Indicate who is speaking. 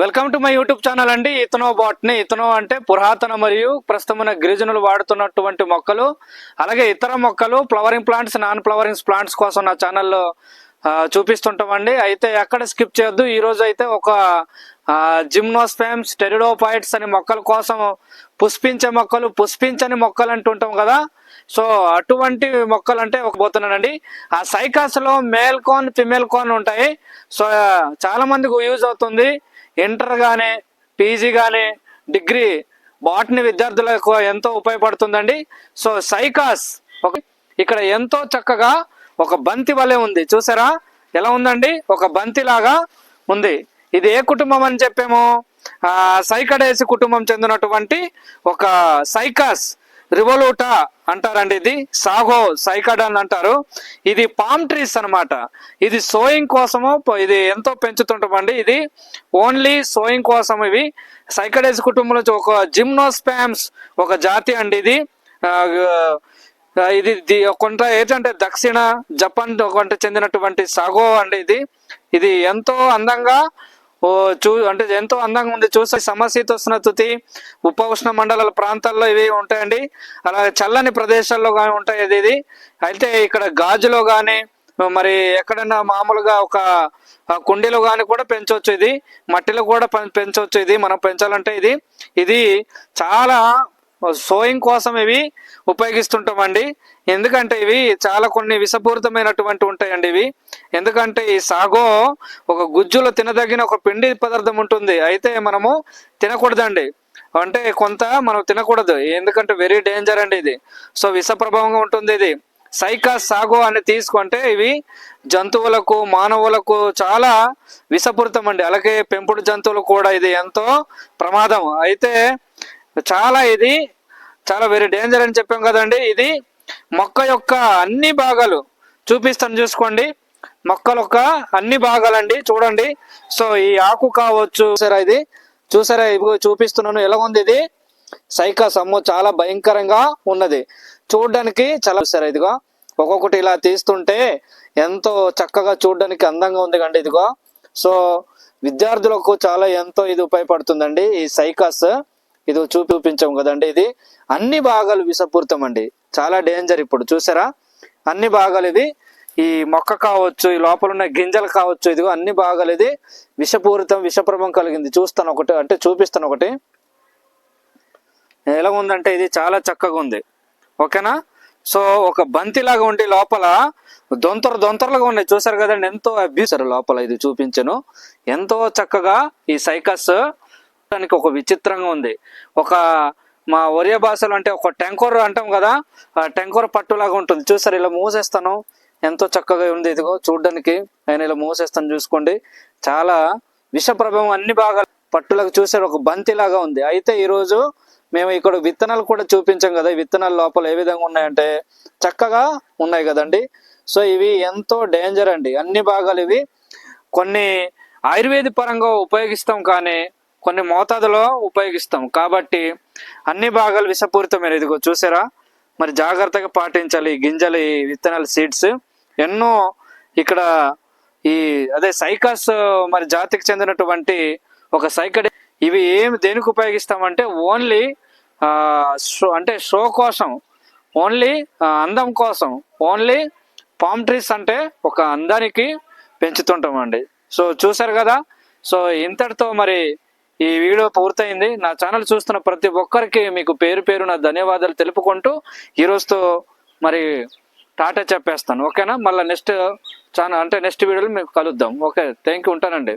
Speaker 1: Welcome to my YouTube channel అండి. ఇతనో botany. ఇతనో అంటే పురాతన మరియు ప్రస్తుతమైన గిరిజనులు వాడుతున్నటువంటి మొక్కలు అలాగే ఇతర మొక్కలు flowering plants non flowering plants కోసం నా ఛానల్లో చూపిస్తుంటామండి. అయితే ఎక్కడ స్కిప్ చేయొద్దు. ఈరోజు అయితే ఒక జిమ్నోస్పామ్ స్టెరిడోఫైట్స్ అనే మొక్కల కోసం పుష్పించే మొక్కలు పుష్పించని మొక్కలు అంటుంటాం కదా. సో అటువంటి మొక్కలు అంటే ఒక పోతున్నానండి. ఆ సైకాస్లో మేల్ కోన్ ఫిమేల్ కోన్ ఉంటాయి. సో చాలా మందికి యూజ్ అవుతుంది. ఇంటర్ కానీ పీజీ కానీ డిగ్రీ బాటనీ విద్యార్థులకు ఎంతో ఉపయోగపడుతుందండి. సో సైకాస్ ఒక ఇక్కడ ఎంతో చక్కగా ఒక బంతి వలె ఉంది. చూసారా? ఎలా ఉందండి? ఒక బంతి లాగా ఉంది. ఇది ఏ కుటుంబం అని చెప్పేమో? ఆ సైకడేసి కుటుంబం చెందినటువంటి ఒక సైకాస్ రివలూటా అంటారండి ఇది. సాగో సైకాడన్ అంటారు. ఇది పామ్ ట్రీస్ అన్నమాట. ఇది సోయింగ్ కోసము ఇది ఎంతో పెంచుతుంటామండి. ఇది ఓన్లీ సోయింగ్ కోసం ఇవి. సైకడేసి కుటుంబంలో ఒక జిమ్నోస్పామ్స్ ఒక జాతి అండి ఇది. ఇది కొంత ఏంటంటే దక్షిణ జపాన్ కొంత చెందినటువంటి సాగో అండి ఇది. ఇది ఎంతో అందంగా ఓ చూ అంటే ఎంతో అందంగా ఉంది. చూస్తే సమశీతోష్ణ తుతి ఉప ఉష్ణ మండలాల ప్రాంతాల్లో ఇవి ఉంటాయండి. అలాగే చల్లని ప్రదేశాల్లో కానీ ఉంటాయి ఇది ఇది. అయితే ఇక్కడ గాజులో కానీ మరి ఎక్కడైనా మామూలుగా ఒక కుండీలో కానీ కూడా పెంచవచ్చు ఇది. మట్టిలో కూడా పెం- పెంచవచ్చు ఇది. మనం పెంచాలంటే ఇది. ఇది చాలా సోయింగ్ కోసం ఇవి ఉపయోగిస్తుంటామండి. ఎందుకంటే ఇవి చాలా కొన్ని విషపూరితమైనటువంటి ఉంటాయండి ఇవి. ఎందుకంటే ఈ సాగో ఒక గుజ్జులో తినదగిన ఒక పిండి పదార్థం ఉంటుంది. అయితే మనము తినకూడదండి. అంటే కొంత మనం తినకూడదు. ఎందుకంటే వెరీ డేంజర్ అండి ఇది. సో విష ప్రభావంగా ఉంటుంది ఇది. సైకా సాగో అని తీసుకుంటే ఇవి జంతువులకు మానవులకు చాలా విషపూరితం అండి అలాగే పెంపుడు జంతువులు కూడా ఇది ఎంతో ప్రమాదం. అయితే చాలా ఇది చాలా వెరీ డేంజర్ అని చెప్పాం కదండి. ఇది మొక్క యొక్క అన్ని భాగాలు చూపిస్తాను చూసుకోండి. మొక్కల యొక్క అన్ని భాగాలండి చూడండి. సో ఈ ఆకు కావచ్చు చూసారా ఇది? చూసారా ఇదిగో చూపిస్తున్నాను. ఎలా ఉంది ఇది? సైకా అమ్మో చాలా భయంకరంగా ఉన్నది. చూడడానికి చాలా సరే ఇదిగో? ఒక్కొక్కటి ఇలా తీస్తుంటే ఎంతో చక్కగా చూడడానికి అందంగా ఉంది కండి ఇదిగో. సో విద్యార్థులకు చాలా ఎంతో ఇది ఉపయోగపడుతుందండి ఈ సైకాస్. ఇది చూపించాం కదండి ఇది. అన్ని భాగాలు విషపూరితం అండి చాలా డేంజర్ ఇప్పుడు చూసారా? అన్ని భాగాలు ఇది. ఈ మొక్క కావచ్చు ఈ లోపల ఉన్న గింజలు కావచ్చు ఇదిగో అన్ని భాగాలు ఇది. విషపూరితం విషప్రభం కలిగింది. చూస్తాను ఒకటి అంటే చూపిస్తాను ఒకటి. ఎలా ఉందంటే ఇది చాలా చక్కగా ఉంది. ఓకేనా? సో ఒక బంతిలాగా ఉండి లోపల దొంతర దొంతరలుగా ఉన్నాయి. చూసారు కదండి ఎంతో అభ్యూసర్ లోపల ఇది చూపించను. ఎంతో చక్కగా ఈ సైకస్ దానికి ఒక విచిత్రంగా ఉంది. ఒక మా ఒరియా భాషలో అంటే ఒక టెంకోర్ అంటాం కదా ఆ టెంకోర్ పట్టులాగా ఉంటుంది. చూసారు ఇలా మూసేస్తాను. ఎంతో చక్కగా ఉంది ఇదిగో చూడడానికి. నేను ఇలా మూసేస్తాను చూసుకోండి. చాలా విష ప్రభావం అన్ని భాగాలు పట్టులకు చూసారు ఒక బంతిలాగా ఉంది. అయితే ఈరోజు మేము ఇక్కడ విత్తనాలు కూడా చూపించాం కదా విత్తనాల లోపల ఏ విధంగా ఉన్నాయంటే చక్కగా ఉన్నాయి కదండి. సో ఇవి ఎంతో డేంజర్ అండి. అన్ని భాగాలు ఇవి. కొన్ని ఆయుర్వేద పరంగా ఉపయోగిస్తాం కానీ కొన్ని మోతాదులో ఉపయోగిస్తాం. కాబట్టి అన్ని భాగాలు విషపూరితమైన ఇదిగో చూసారా? మరి జాగ్రత్తగా పాటించాలి. గింజలు ఈ విత్తనాలు సీడ్స్ ఎన్నో ఇక్కడ ఈ అదే సైకాస్ మరి జాతికి చెందినటువంటి ఒక సైకడ్ ఇవి ఏమి దేనికి ఉపయోగిస్తామంటే ఓన్లీ షో అంటే షో కోసం. ఓన్లీ అందం కోసం. ఓన్లీ పామ్ ట్రీస్ అంటే ఒక అందానికి పెంచుతుంటామండి. సో చూసారు కదా? సో ఇంతటితో మరి ఈ వీడియో పూర్తయింది. నా ఛానల్ చూస్తున్న ప్రతి ఒక్కరికి మీకు పేరు పేరు నా ధన్యవాదాలు తెలుపుకుంటూ ఈరోజుతో మరి టాటా చెప్పేస్తాను. ఓకేనా? మళ్ళీ నెక్స్ట్ ఛానల్ అంటే నెక్స్ట్ వీడియోలో మీకు కలుద్దాం. ఓకే థ్యాంక్ యూ ఉంటానండి.